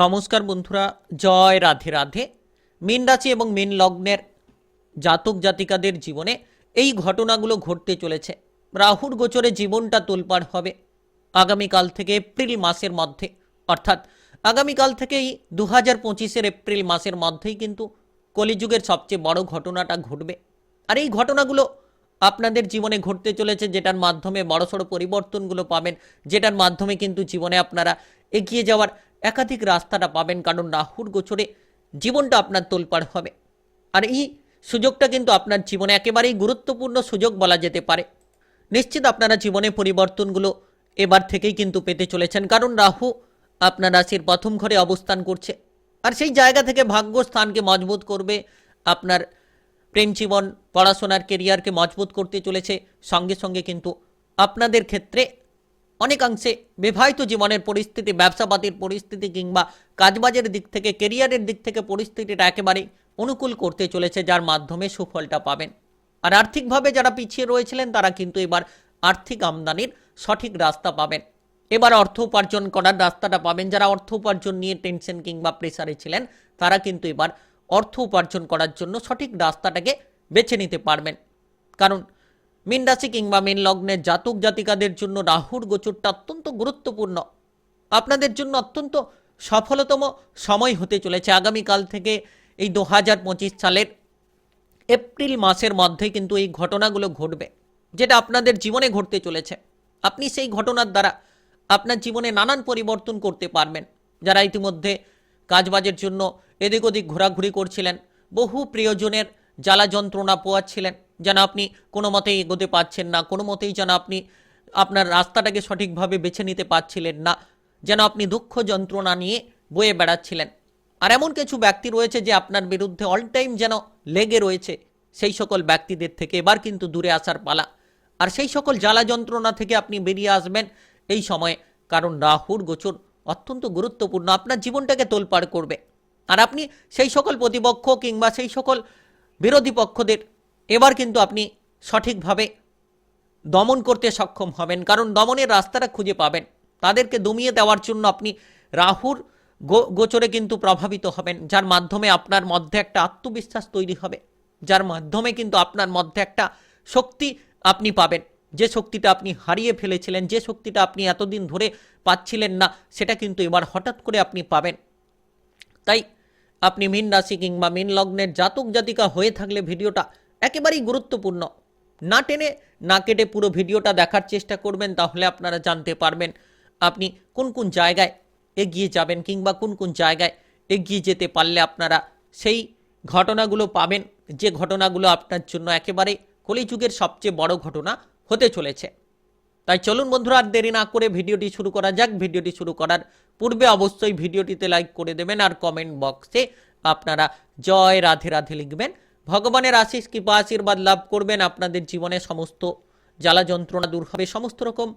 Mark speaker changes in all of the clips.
Speaker 1: নমস্কার বন্ধুরা, জয় রাধে রাধে। মীন রাশি এবং মীন লগ্নের জাতক জাতিকাদের জীবনে এই ঘটনাগুলো ঘটতে চলেছে। রাহুর গোচরে জীবনটা তোলপাড় হবে আগামীকাল থেকে এপ্রিল মাসের মধ্যে। অর্থাৎ আগামীকাল থেকেই দু হাজার পঁচিশের এপ্রিল মাসের মধ্যেই কিন্তু কলিযুগের সবচেয়ে বড় ঘটনাটা ঘটবে। আর এই ঘটনাগুলো আপনাদের জীবনে ঘটতে চলেছে, যেটার মাধ্যমে বড়সড় পরিবর্তনগুলো পাবেন, যেটার মাধ্যমে কিন্তু জীবনে আপনারা এগিয়ে যাওয়ার একাধিক রাস্তাটা পাবেন, কারণ রাহুর গোচরে জীবনটা আপনার তোলপাড় হবে। আর এই সুযোগটা কিন্তু আপনার জীবনে একেবারেই গুরুত্বপূর্ণ সুযোগ বলা যেতে পারে। নিশ্চিত আপনারা জীবনে পরিবর্তনগুলো এবার থেকেই কিন্তু পেতে চলেছেন, কারণ রাহু আপনার রাশির প্রথম ঘরে অবস্থান করছে। আর সেই জায়গা থেকে ভাগ্য স্থানকে মজবুত করবে, আপনার প্রেম জীবন, পড়াশোনার কেরিয়ারকে মজবুত করতে চলেছে। সঙ্গে সঙ্গে কিন্তু আপনাদের ক্ষেত্রে অনেকাংশে বিবাহিত জীবনের পরিস্থিতি, ব্যবসাপাতির পরিস্থিতি কিংবা কাজবাজের দিক থেকে কেরিয়ারের দিক থেকে পরিস্থিতিটা একেবারে অনুকূল করতে চলেছে, যার মাধ্যমে সুফলটা পাবেন। আর আর্থিকভাবে যারা পিছিয়ে রয়েছিলেন, তারা কিন্তু এবার আর্থিক আমদানির সঠিক রাস্তা পাবেন। এবার অর্থ উপার্জন করার রাস্তাটা পাবেন। যারা অর্থ উপার্জন নিয়ে টেনশন কিংবা প্রেসারে ছিলেন, তারা কিন্তু এবার অর্থ উপার্জন করার জন্য সঠিক রাস্তাটাকে বেছে নিতে পারবেন। কারণ মীন রাশি কিংবা মীন লগ্নের জাতক জাতিকাদের জন্য রাহুর গোচরটা অত্যন্ত গুরুত্বপূর্ণ। আপনাদের জন্য অত্যন্ত সফলতম সময় হতে চলেছে আগামীকাল থেকে এই দু হাজার পঁচিশ সালের এপ্রিল মাসের মধ্যে কিন্তু এই ঘটনাগুলো ঘটবে, যেটা আপনাদের জীবনে ঘটতে চলেছে। আপনি সেই ঘটনার দ্বারা আপনার জীবনে নানান পরিবর্তন করতে পারবেন। যারা ইতিমধ্যে কাজবাজের জন্য এদিক ওদিক ঘোরাঘুরি করছিলেন, বহু প্রিয়জনের জ্বালা যন্ত্রণা পোয়াচ্ছিলেন যেন আপনি কোনো মতেই এগোতে পারছেন না, কোনো মতেই যেন আপনি আপনার রাস্তাটাকে সঠিকভাবে বেছে নিতে পারছিলেন না, যেন আপনি দুঃখ যন্ত্রণা নিয়ে বয়ে বেড়াচ্ছিলেন। আর এমন কিছু ব্যক্তি রয়েছে যে আপনার বিরুদ্ধে অল টাইম যেন লেগে রয়েছে সেই সকল ব্যক্তিদের থেকে, এবার কিন্তু দূরে আসার পালা। আর সেই সকল জ্বালা যন্ত্রণা থেকে আপনি বেরিয়ে আসবেন এই সময়ে, কারণ রাহুর গোচর অত্যন্ত গুরুত্বপূর্ণ, আপনার জীবনটাকে তোলপাড় করবে। আর আপনি সেই সকল প্রতিপক্ষ কিংবা সেই সকল বিরোধী পক্ষদের এবার কিন্তু আপনি সঠিকভাবে দমন করতে সক্ষম হবেন। কারণ দমনের রাস্তাটা খুঁজে পাবেন। তাদেরকে দমিয়ে দেওয়ার জন্য আপনি রাহুর গোচরে কিন্তু প্রভাবিত হবেন, যার মাধ্যমে আপনার মধ্যে একটা আত্মবিশ্বাস তৈরি হবে। যার মাধ্যমে কিন্তু আপনার মধ্যে একটা শক্তি আপনি পাবেন। যে শক্তিটা আপনি হারিয়ে ফেলেছিলেন, যে শক্তিটা আপনি এতদিন ধরে পাচ্ছিলেন না, সেটা কিন্তু এবার হঠাৎ করে আপনি পাবেন। তাই আপনি মীন রাশি কিংবা মীন লগ্নের জাতক জাতিকা হয়ে থাকলে ভিডিওটা একেবারেই গুরুত্বপূর্ণ। না টেনে, না কেটে পুরো ভিডিওটা দেখার চেষ্টা করবেন, তাহলে আপনারা জানতে পারবেন আপনি কোন কোন জায়গায় এগিয়ে যাবেন কিংবা কোন কোন জায়গায় এগিয়ে যেতে পারলে আপনারা সেই ঘটনাগুলো পাবেন। যে ঘটনাগুলো আপনার জন্য একেবারে কলিযুগের সবচেয়ে বড় ঘটনা হতে চলেছে। তাই চলুন বন্ধুরা, আর দেরি না করে ভিডিওটি শুরু করা যাক। ভিডিওটি শুরু করার পূর্বে অবশ্যই ভিডিওটিতে লাইক করে দেবেন আর কমেন্ট বক্সে আপনারা জয় রাধে রাধে লিখবেন। ভগবানের আশিস কৃপা আশীর্বাদ লাভ করবেন, আপনাদের জীবনে সমস্ত জ্বালা যন্ত্রণা দূর হবে। সমস্ত রকম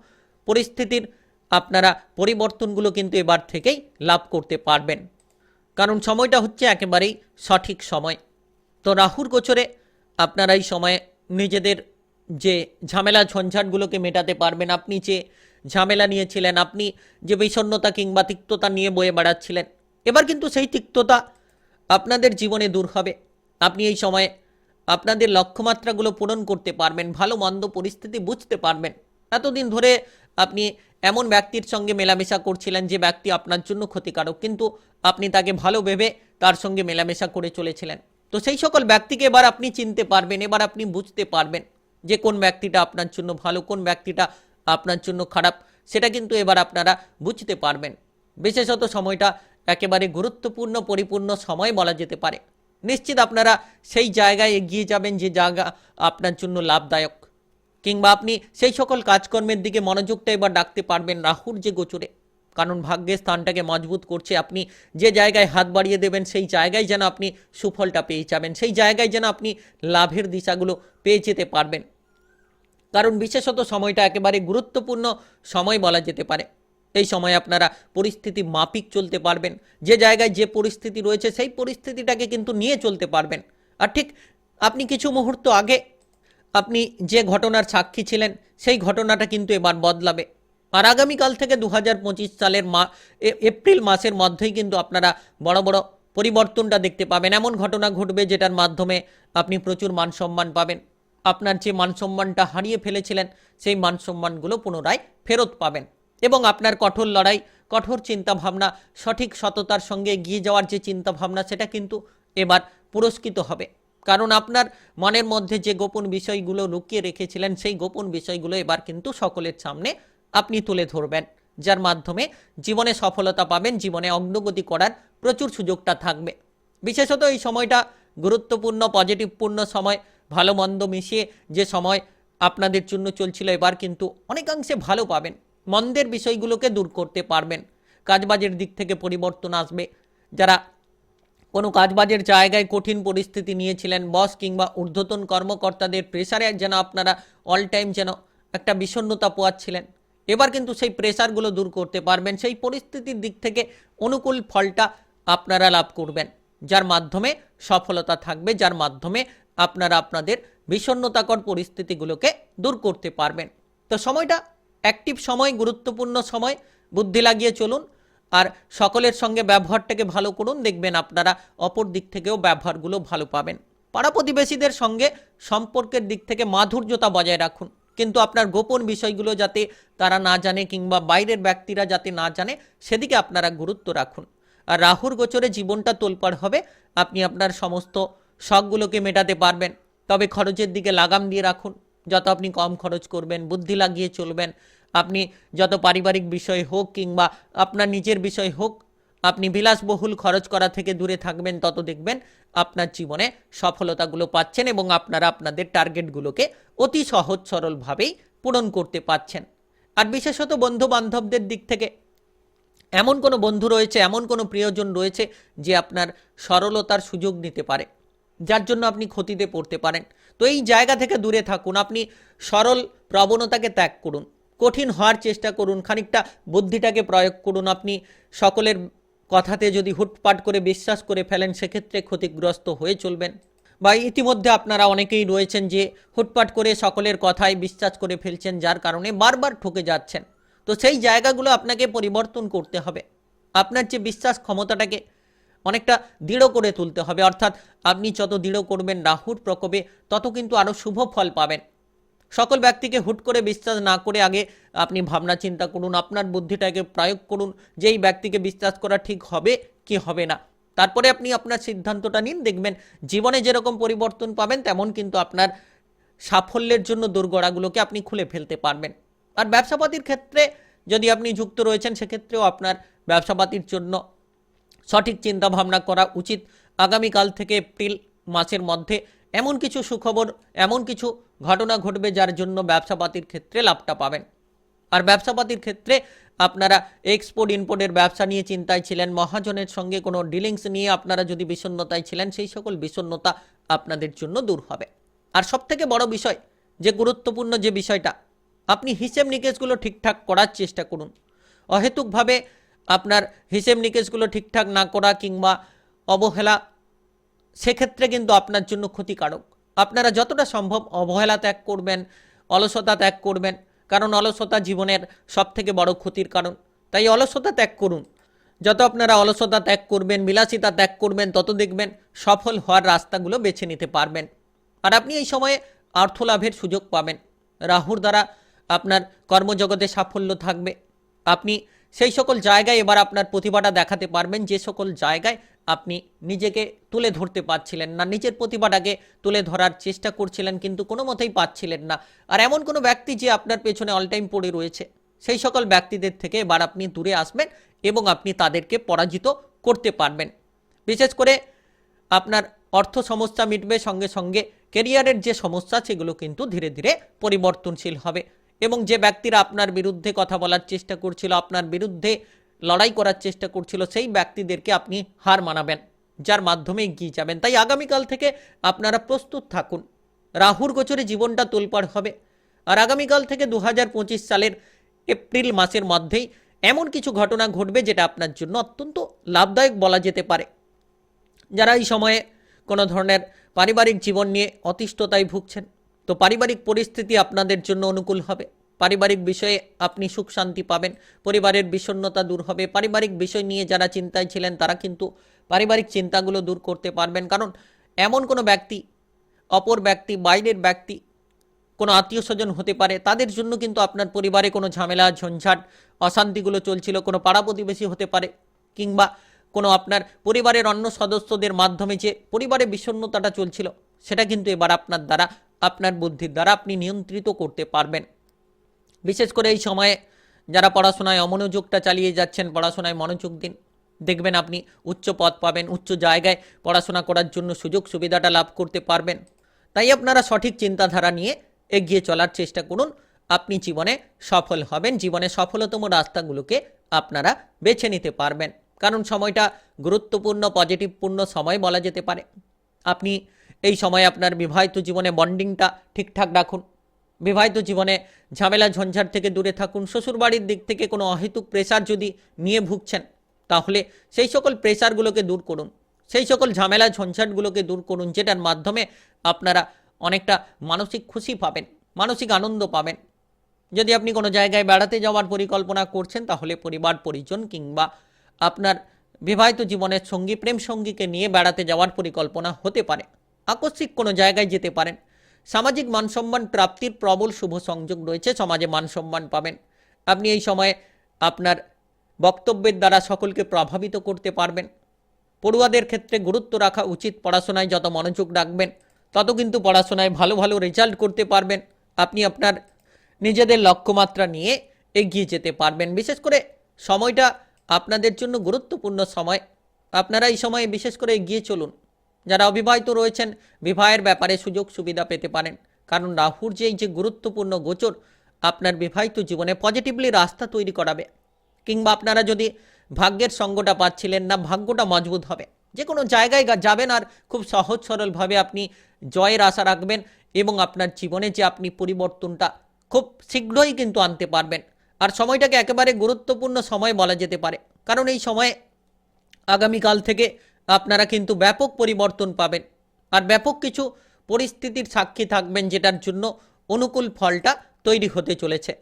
Speaker 1: পরিস্থিতির আপনারা পরিবর্তনগুলো কিন্তু এবার থেকেই লাভ করতে পারবেন। কারণ সময়টা হচ্ছে একেবারেই সঠিক সময়। তো রাহুর গোচরে আপনারা এই সময়ে নিজেদের যে ঝামেলা ঝঞ্ঝাটগুলোকে মেটাতে পারবেন, আপনি যে ঝামেলা নিয়েছিলেন, আপনি যে বিষণ্ণতা কিংবা তিক্ততা নিয়ে বয়ে বেড়াচ্ছিলেন, এবার কিন্তু সেই তিক্ততা আপনাদের জীবনে দূর হবে। আপনি এই সময়ে আপনাদের লক্ষ্যমাত্রাগুলো পূরণ করতে পারবেন, ভালো মন্দ পরিস্থিতি বুঝতে পারবেন। এতদিন ধরে আপনি এমন ব্যক্তির সঙ্গে মেলামেশা করছিলেন যে ব্যক্তি আপনার জন্য ক্ষতিকারক, কিন্তু আপনি তাকে ভালো ভেবে তার সঙ্গে মেলামেশা করে চলেছিলেন। তো সেই সকল ব্যক্তিকে এবার আপনি চিনতে পারবেন, এবার আপনি বুঝতে পারবেন যে কোন ব্যক্তিটা আপনার জন্য ভালো, কোন ব্যক্তিটা আপনার জন্য খারাপ, সেটা কিন্তু এবার আপনারা বুঝতে পারবেন। বিশেষত সময়টা একেবারে গুরুত্বপূর্ণ, পরিপূর্ণ সময় বলা যেতে পারে। নিশ্চিত আপনারা সেই জায়গায় এগিয়ে যাবেন যে জায়গা আপনার জন্য লাভদায়ক। কিংবা আপনি সেই সকল কাজকর্মের দিকে মনোযোগটা এবার ডাকতে পারবেন রাহুর যে গোচরে। কারণ ভাগ্যের স্থানটাকে মজবুত করছে, আপনি যে জায়গায় হাত বাড়িয়ে দেবেন সেই জায়গায় যেন আপনি সুফলটা পেয়ে যাবেন, সেই জায়গায় যেন আপনি লাভের দিশাগুলো পেয়ে যেতে পারবেন। কারণ বিশেষত সময়টা একেবারে গুরুত্বপূর্ণ সময় বলা যেতে পারে। এই সময় আপনারা পরিস্থিতি মাপিক চলতে পারবেন। যে জায়গায় যে পরিস্থিতি রয়েছে, সেই পরিস্থিতিটাকে কিন্তু নিয়ে চলতে পারবেন। আর ঠিক আপনি কিছু মুহূর্ত আগে আপনি যে ঘটনার সাক্ষী ছিলেন, সেই ঘটনাটা কিন্তু এবার বদলাবে। আর আগামীকাল থেকে দু হাজার পঁচিশ সালের মা এপ্রিল মাসের মধ্যেই কিন্তু আপনারা বড় বড় পরিবর্তনটা দেখতে পাবেন। এমন ঘটনা ঘটবে যেটার মাধ্যমে আপনি প্রচুর মান সম্মান পাবেন। আপনার যে মান সম্মানটা হারিয়ে ফেলেছিলেন, সেই মান সম্মানগুলো পুনরায় ফেরত পাবেন। এবং আপনার কঠোর লড়াই, কঠোর চিন্তা ভাবনা সঠিক সততার সঙ্গে এগিয়ে যাওয়ার যে চিন্তা ভাবনা সেটা কিন্তু এবার পুরস্কৃত হবে। কারণ আপনার মনের মধ্যে যে গোপন বিষয়গুলো লুকিয়ে রেখেছিলেন, সেই গোপন বিষয়গুলো এবার কিন্তু সকলের সামনে আপনি তুলে ধরবেন, যার মাধ্যমে জীবনে সফলতা পাবেন, জীবনে অগ্রগতি করার প্রচুর সুযোগটা থাকবে। বিশেষত এই সময়টা গুরুত্বপূর্ণ, পজিটিভপূর্ণ সময়, ভালো মন্দ মিশিয়ে যে সময় আপনাদের জন্য চলছিল, এবার কিন্তু অনেকাংশে ভালো পাবেন। মন্দের বিষয়গুলোকে দূর করতে পারবেন। কাজবাজের দিক থেকে পরিবর্তন আসবে। যারা কোনো কাজবাজের জায়গায় কঠিন পরিস্থিতি নিয়েছিলেন, বস কিংবা ঊর্ধ্বতন কর্মকর্তাদের প্রেসারে যেন আপনারা অল টাইম যেন একটা বিষণ্ণতা পোয়াচ্ছিলেন। এবার কিন্তু সেই প্রেসারগুলো দূর করতে পারবেন। সেই পরিস্থিতির দিক থেকে অনুকূল ফলটা আপনারা লাভ করবেন। যার মাধ্যমে সফলতা থাকবে, যার মাধ্যমে আপনারা আপনাদের বিষণ্ণতাকর পরিস্থিতিগুলোকে দূর করতে পারবেন। তো সময়টা অ্যাক্টিভ সময়, গুরুত্বপূর্ণ সময়, বুদ্ধি লাগিয়ে চলুন। আর সকলের সঙ্গে ব্যবহারটাকে ভালো করুন। দেখবেন আপনারা অপর দিক থেকেও ব্যবহারগুলো ভালো পাবেন। পাড়া প্রতিবেশীদের সঙ্গে সম্পর্কের দিক থেকে মাধুর্যতা বজায় রাখুন। কিন্তু আপনার গোপন বিষয়গুলো যাতে তারা না জানে কিংবা বাইরের ব্যক্তিরা যাতে না জানে, সেদিকে আপনারা গুরুত্ব রাখুন। আর রাহুর গোচরে জীবনটা তোলপাড় হবে। আপনি আপনার সমস্ত শখগুলোকে মেটাতে পারবেন। তবে খরচের দিকে লাগাম দিয়ে রাখুন। যত আপনি কম খরচ করবেন, বুদ্ধি লাগিয়ে চলবেন, আপনি যত পারিবারিক বিষয় হোক কিংবা আপনার নিজের বিষয় হোক, আপনি বিলাসবহুল খরচ করা থেকে দূরে থাকবেন, তত দেখবেন আপনার জীবনে সফলতাগুলো পাচ্ছেন এবং আপনারা আপনাদের টার্গেটগুলোকে অতি সহজ সরলভাবেই পূরণ করতে পাচ্ছেন আর বিশেষত বন্ধু বান্ধবদের দিক থেকে, এমন কোনো বন্ধু রয়েছে, এমন কোনো প্রিয়জন রয়েছে যে আপনার সরলতার সুযোগ নিতে পারে, যার জন্য আপনি ক্ষতিতে পড়তে পারেন। তো এই জায়গা থেকে দূরে থাকুন, আপনি সরল প্রবণতাকে ত্যাগ করুন, কঠিন হওয়ার চেষ্টা করুন, খানিকটা বুদ্ধিটাকে প্রয়োগ করুন, আপনি সকলের কথাতে যদি হুটপাট করে বিশ্বাস করে ফেলেন, সেক্ষেত্রে ক্ষতিগ্রস্ত হয়ে চলবেন। বা ইতিমধ্যে আপনারা অনেকেই রয়েছেন যে হুটপাট করে সকলের কথায় বিশ্বাস করে ফেলছেন, যার কারণে বারবার ঠকে যাচ্ছেন। তো সেই জায়গাগুলো আপনাকে পরিবর্তন করতে হবে। আপনার যে বিশ্বাস ক্ষমতাটাকে অনেকটা দৃঢ় করে তুলতে হবে। অর্থাৎ আপনি যত দৃঢ় করবেন রাহুর প্রকোপে, তত কিন্তু আরও শুভ ফল পাবেন। সকল ব্যক্তিকে হুট করে বিশ্বাস না করে আগে আপনি ভাবনা চিন্তা করুন, আপনার বুদ্ধিটাকে প্রয়োগ করুন যে এই ব্যক্তিকে বিশ্বাস করা ঠিক হবে কি হবে না। তারপরে আপনি আপনার সিদ্ধান্তটা নিন, দেখবেন জীবনে যেরকম পরিবর্তন পাবেন, তেমন কিন্তু আপনার সাফল্যের জন্য দুর্গড়াগুলোকে আপনি খুলে ফেলতে পারবেন। আর ব্যবসাপাতির ক্ষেত্রে যদি আপনি যুক্ত রয়েছেন, সেক্ষেত্রেও আপনার ব্যবসাপাতির জন্য সঠিক চিন্তা ভাবনা করা উচিত আগামীকাল থেকে এপ্রিল মাসের মধ্যে। এমন কিছু সুখবর, এমন কিছু ঘটনা ঘটবে যার জন্য ব্যবসাপাতির ক্ষেত্রে লাভটা পাবেন। আর ব্যবসাপাতির ক্ষেত্রে আপনারা এক্সপোর্ট ইম্পোর্টের ব্যবসা নিয়ে চিন্তায় ছিলেন, মহাজনের সঙ্গে কোনো ডিলিংস নিয়ে আপনারা যদি বিষণ্ণতায় ছিলেন, সেই সকল বিষণ্ণতা আপনাদের জন্য দূর হবে। আর সবথেকে বড় বিষয়, যে গুরুত্বপূর্ণ যে বিষয়টা, আপনি হিসেব নিকেশগুলো ঠিকঠাক করার চেষ্টা করুন। অহেতুকভাবে আপনার হিসেব নিকেশগুলো ঠিকঠাক না করা কিংবা অবহেলা, সেক্ষেত্রে কিন্তু আপনার জন্য ক্ষতিকারক। আপনারা যতটা সম্ভব অবহেলা ত্যাগ করবেন, অলসতা ত্যাগ করবেন, কারণ অলসতা জীবনের সবথেকে বড় ক্ষতির কারণ। তাই অলসতা ত্যাগ করুন। যত আপনারা অলসতা ত্যাগ করবেন, বিলাসিতা ত্যাগ করবেন, তত দেখবেন সফল হওয়ার রাস্তাগুলো বেছে নিতে পারবেন। আর আপনি এই সময়ে অর্থ লাভের সুযোগ পাবেন। রাহুর দ্বারা আপনার কর্মজগতে সাফল্য থাকবে। আপনি সেই সকল জায়গায় এবার আপনার প্রতিভাটা দেখাতে পারবেন। যে সকল জায়গায় আপনি নিজেকে তুলে ধরতে পারছিলেন না, নিজের প্রতিভাটাকে তুলে ধরার চেষ্টা করছিলেন কিন্তু কোনো মতেই পাচ্ছিলেন না। আর এমন কোনো ব্যক্তি যে আপনার পেছনে অল টাইম পড়ে রয়েছে, সেই সকল ব্যক্তিদের থেকে এবার আপনি দূরে আসবেন এবং আপনি তাদেরকে পরাজিত করতে পারবেন। বিশেষ করে আপনার অর্থ সমস্যা মিটবে, সঙ্গে সঙ্গে কেরিয়ারের যে সমস্যা, সেগুলো কিন্তু ধীরে ধীরে পরিবর্তনশীল হবে। এবং যে ব্যক্তিরা আপনার বিরুদ্ধে কথা বলার চেষ্টা করছিল, আপনার বিরুদ্ধে লড়াই করার চেষ্টা করছিল, সেই ব্যক্তিদেরকে আপনি হার মানাবেন, যার মাধ্যমে এগিয়ে যাবেন। তাই আগামীকাল থেকে আপনারা প্রস্তুত থাকুন। রাহুর গোচরে জীবনটা তোলপাড় হবে। আর আগামীকাল থেকে দু হাজার পঁচিশ সালের এপ্রিল মাসের মধ্যেই এমন কিছু ঘটনা ঘটবে যেটা আপনার জন্য অত্যন্ত লাভদায়ক বলা যেতে পারে। যারা এই সময়ে কোনো ধরনের পারিবারিক জীবন নিয়ে অতিষ্ঠতায় ভুগছেন তো পারিবারিক পরিস্থিতি আপনাদের জন্য অনুকূল হবে। পারিবারিক বিষয়ে আপনি সুখ শান্তি পাবেন, পরিবারের বিষণ্ণতা দূর হবে। পারিবারিক বিষয় নিয়ে যারা চিন্তায় ছিলেন, তারা কিন্তু পারিবারিক চিন্তাগুলো দূর করতে পারবেন। কারণ এমন কোনো ব্যক্তি, অপর ব্যক্তি, বাইরের ব্যক্তি, কোনো আত্মীয় স্বজন হতে পারে, তাদের জন্য কিন্তু আপনার পরিবারে কোনো ঝামেলা, ঝঞ্ঝাট, অশান্তিগুলো চলছিল, কোনো পাড়া প্রতিবেশী হতে পারে, কিংবা কোনো আপনার পরিবারের অন্য সদস্যদের মাধ্যমে যে পরিবারে বিষণ্ণতাটা চলছিল, সেটা কিন্তু এবার আপনার দ্বারা আপনার বুদ্ধির দ্বারা আপনি নিয়ন্ত্রিত করতে পারবেন। বিশেষ করে এই সময়ে যারা পড়াশোনায় অমনোযোগটা চালিয়ে যাচ্ছেন, পড়াশোনায় মনোযোগ দিন। দেখবেন আপনি উচ্চ পদ পাবেন, উচ্চ জায়গায় পড়াশোনা করার জন্য সুযোগ সুবিধাটা লাভ করতে পারবেন। তাই আপনারা সঠিক চিন্তাধারা নিয়ে এগিয়ে চলার চেষ্টা করুন। আপনি জীবনে সফল হবেন, জীবনে সফলতম রাস্তাগুলোকে আপনারা বেছে নিতে পারবেন। কারণ সময়টা গুরুত্বপূর্ণ পজিটিভপূর্ণ সময় বলা যেতে পারে। আপনি এই সময় আপনার বিবাহিত জীবনে বন্ডিংটা ঠিকঠাক রাখুন। বিবাহিত জীবনে ঝামেলা, ঝঞ্ঝাট থেকে দূরে থাকুন। শ্বশুরবাড়ির দিক থেকে কোনো অহেতুক প্রেশার যদি নিয়ে ভুগছেন, তাহলে সেই সকল প্রেশারগুলোকে দূর করুন। সেই সকল ঝামেলা ঝঞ্ঝাটগুলোকে দূর করুন, যেটার মাধ্যমে আপনারা অনেকটা মানসিক খুশি পাবেন, মানসিক আনন্দ পাবেন। যদি আপনি কোনো জায়গায় বেড়াতে যাওয়ার পরিকল্পনা করছেন, তাহলে পরিবার, পরিজন কিংবা আপনার বিবাহিত জীবনের সঙ্গী, প্রেম সঙ্গীকে নিয়ে বেড়াতে যাওয়ার পরিকল্পনা হতে পারে। আকস্মিক কোনো জায়গায় যেতে পারেন। সামাজিক মানসম্মান প্রাপ্তির প্রবল শুভ সংযোগ রয়েছে, সমাজে মানসম্মান পাবেন। আপনি এই সময়ে আপনার বক্তব্যের দ্বারা সকলকে প্রভাবিত করতে পারবেন। পড়ুয়াদের ক্ষেত্রে গুরুত্ব রাখা উচিত, পড়াশোনায় যত মনোযোগ রাখবেন, তত কিন্তু পড়াশোনায় ভালো ভালো রেজাল্ট করতে পারবেন। আপনি আপনার নিজেদের লক্ষ্যমাত্রা নিয়ে এগিয়ে যেতে পারবেন। বিশেষ করে সময়টা আপনাদের জন্য গুরুত্বপূর্ণ সময়। আপনারা এই সময়ে বিশেষ করে এগিয়ে চলুন। যারা অবিবাহিত রয়েছেন, বিবাহের ব্যাপারে সুযোগ সুবিধা পেতে পারেন। কারণ রাহুর যে এই যে গুরুত্বপূর্ণ গোচর, আপনার বিবাহিত জীবনে পজিটিভলি রাস্তা তৈরি করাবে। কিংবা আপনারা যদি ভাগ্যের সঙ্গটা পাচ্ছিলেন না, ভাগ্যটা মজবুত হবে। যে কোনো জায়গায় যাবেন আর খুব সহজ সরলভাবে আপনি জয়ের আশা রাখবেন এবং আপনার জীবনে যে আপনি পরিবর্তনটা খুব শীঘ্রই কিন্তু আনতে পারবেন। আর সময়টাকে একেবারে গুরুত্বপূর্ণ সময় বলা যেতে পারে। কারণ এই সময়ে আগামীকাল থেকে আপনারা কিন্তু ব্যাপক পরিবর্তন পাবেন। আর ব্যাপক কিছু পরিস্থিতির সাক্ষী থাকবেন যেটার জন্য অনুকূল ফলটা তৈরি হতে চলেছে।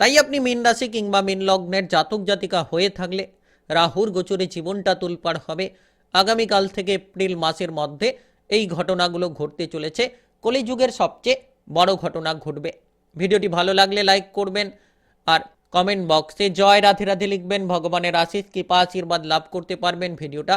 Speaker 1: তাই আপনি মীন রাশি কিংবা মীন লগ্নের জাতক জাতিকা হয়ে থাকলে রাহুর গোচরে জীবনটা তুলপাড় হবে। আগামীকাল থেকে এপ্রিল মাসের মধ্যে এই ঘটনাগুলো ঘটতে চলেছে। কলিযুগের সবচেয়ে বড় ঘটনা ঘটবে। ভিডিওটি ভালো লাগলে লাইক করবেন আর কমেন্ট বক্সে জয় রাধে রাধে লিখবেন। ভগবানের আশিস কৃপা, আশীর্বাদ লাভ করতে পারবেন। ভিডিওটা